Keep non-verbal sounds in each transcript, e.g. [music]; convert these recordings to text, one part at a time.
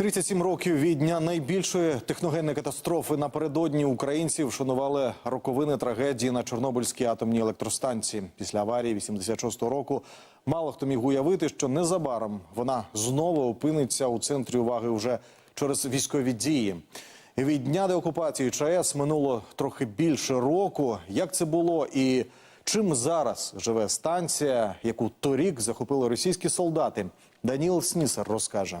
37 років від дня найбільшої техногенної катастрофи напередодні українці вшанували роковини трагедії на Чорнобильській атомній електростанції. Після аварії 86-го року мало хто міг уявити, що незабаром вона знову опиниться у центрі уваги вже через військові дії. Від дня деокупації ЧАЕС минуло трохи більше року. Як це було і чим зараз живе станція, яку торік захопили російські солдати? Даніл Снісар розкаже.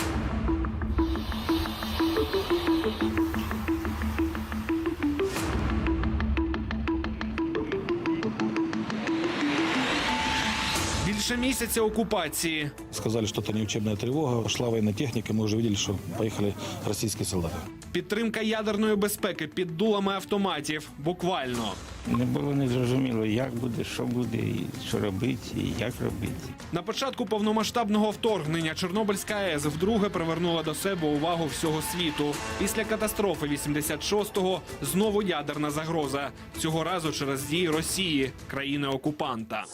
Більше місяця окупації. Сказали, что это не учебная тревога. Шла военная техника, мы уже видели, что поехали российские солдаты. Підтримка ядерної безпеки під дулами автоматів. Буквально. Не було незрозуміло, як буде, що буде, і що робити, і як робити. На початку повномасштабного вторгнення Чорнобильська АЕС вдруге привернула до себе увагу всього світу. Після катастрофи 86-го знову ядерна загроза. Цього разу через дії Росії, країни окупанта.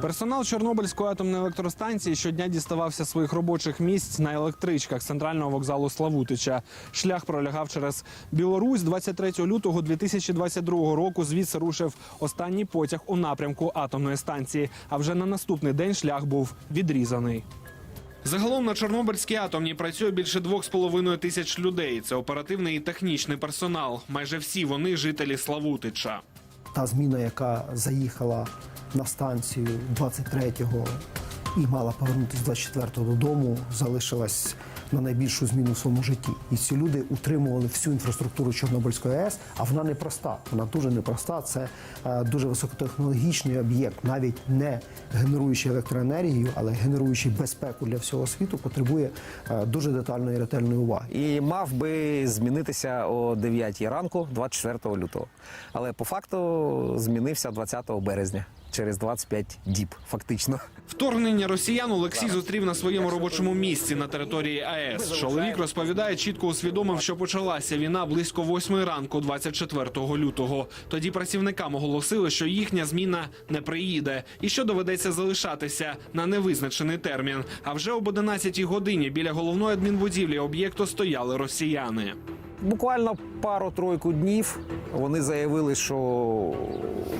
Персонал Чорнобильської атомної електростанції щодня діставався своїх робочих місць на електричках центрального вокзалу Славутича. Шлях пролягав через Білорусь. 23 лютого 2022 року. Звідси рушив останній потяг у напрямку атомної станції. А вже на наступний день шлях був відрізаний. Загалом на Чорнобильській атомній працює більше двох з половиною тисяч людей. Це оперативний і технічний персонал. Майже всі вони жителі Славутича. Та зміна, яка заїхала на станцію 23-го і мала повернутися 24-го додому, залишилась на найбільшу зміну в своєму житті. І ці люди утримували всю інфраструктуру Чорнобильської АЕС, а вона непроста. Вона дуже непроста. Це е, дуже високотехнологічний об'єкт, навіть не генеруючий електроенергію, але генеруючий безпеку для всього світу, потребує е, дуже детальної і ретельної уваги. і мав би змінитися о 9 ранку 24 лютого. Але по факту змінився 20 березня через 25 діб, фактично. Вторгнення росіян Олексій зустрів на своєму робочому місці на території АЕС. Чоловік розповідає, чітко усвідомив, що почалася війна близько восьмої ранку, 24 лютого. Тоді працівникам оголосили, що їхня зміна не приїде і що доведеться залишатися на невизначений термін. А вже об 11 годині біля головної адмінбудівлі об'єкту стояли росіяни. Буквально пару-тройку днів вони заявили, що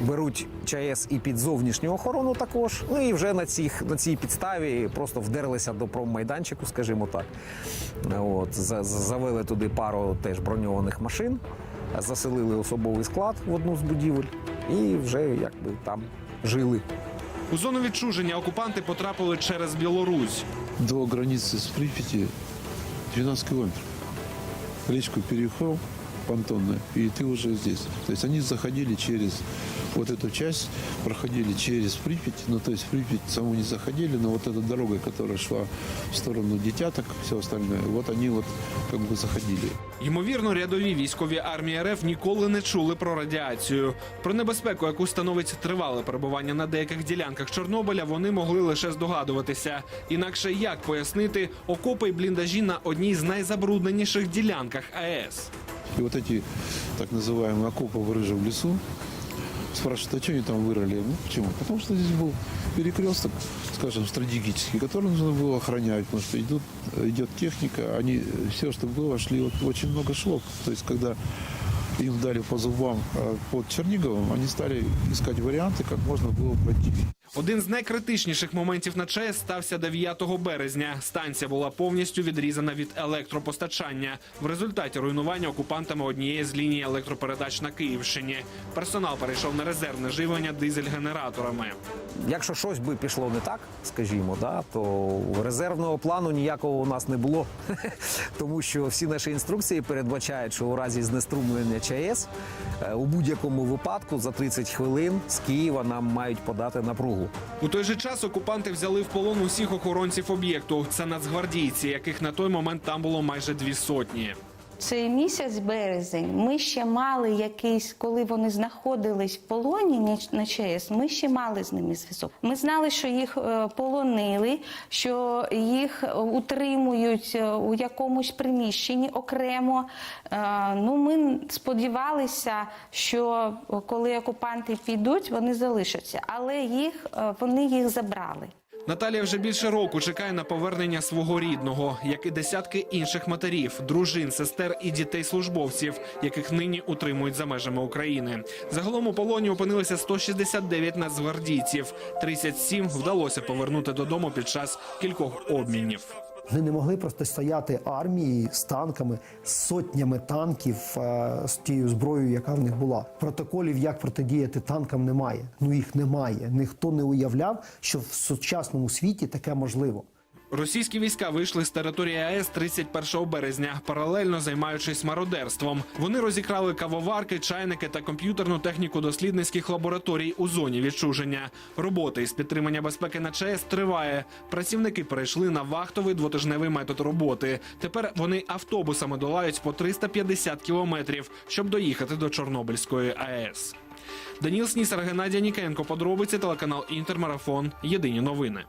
беруть ЧАЕС і під зовнішню охорону також. Ну і вже на, цих, на цій підставі просто вдерлися до проммайданчику, скажімо так. От, за- за- завели туди пару теж броньованих машин, заселили особовий склад в одну з будівель і вже якби там жили. У зону відчуження окупанти потрапили через Білорусь. до границы с Припяти 12 километров. Речку переехал понтонную, и ты уже здесь. То есть они заходили через вот эту часть, проходили через Припять, ну то есть в Припять саму не заходили, но вот эта дорога, которая шла в сторону Детяток, все остальное, вот они вот как бы заходили. Ймовірно, рядові військові армії РФ ніколи не чули про радіацію. Про небезпеку, яку становить тривале перебування на деяких ділянках Чорнобиля, вони могли лише здогадуватися. Інакше як пояснити окопи й бліндажі на одній з найзабрудненіших ділянках АЕС? И вот эти так называемые окопы в рыжем лесу, спрашивают, а что они там вырыли? Ну, почему? Потому что здесь был перекресток, скажем, стратегический, который нужно было охранять, потому что идут, идет техника, они все, что было, шли, вот очень много шло. То есть, когда им дали по зубам а, под Черниговым, они стали искать варианты, как можно было пройти. Один з найкритичніших моментів на ЧАЕС стався 9 березня. Станція була повністю відрізана від електропостачання. В результаті руйнування окупантами однієї з ліній електропередач на Київщині. Персонал перейшов на резервне живлення дизель-генераторами. Якщо щось би пішло не так, скажімо, да, то резервного плану ніякого у нас не було. [laughs] Тому що всі наші інструкції передбачають, що у разі знеструмлення ЧАЕС е, у будь-якому випадку за 30 хвилин з Києва нам мають подати напругу. У той же час окупанти взяли в полон усіх охоронців об'єкту. Це нацгвардійці, яких на той момент там було майже дві сотні. Цей місяць, березень, ми ще мали якийсь, коли вони знаходились в полоні ні- на ЧАЕС, ми ще мали з ними зв'язок. Ми знали, що їх е, полонили, що їх е, утримують е, у якомусь приміщенні окремо. Ну, ми сподівалися, що коли окупанти підуть, вони залишаться, але їх вони їх забрали. Наталія вже більше року чекає на повернення свого рідного, як і десятки інших матерів, дружин, сестер і дітей службовців, яких нині утримують за межами України. Загалом у полоні опинилися 169 нацгвардійців. 37 вдалося повернути додому під час кількох обмінів. Вони не могли просто стояти армії з танками, з сотнями танків е, з тією зброєю, яка в них була. Протоколів, як протидіяти танкам, немає. Ну їх немає. Ніхто не уявляв, що в сучасному світі таке можливо. Російські війська вийшли з території АЕС 31 березня, паралельно займаючись мародерством. Вони розікрали кавоварки, чайники та комп'ютерну техніку дослідницьких лабораторій у зоні відчуження. Робота із підтримання безпеки на ЧАЕС триває. Працівники перейшли на вахтовий двотижневий метод роботи. Тепер вони автобусами долають по 350 кілометрів, щоб доїхати до Чорнобильської АЕС. Даніл Снісар, Геннадій Нікенко. Подробиці телеканал Інтермарафон. Єдині новини.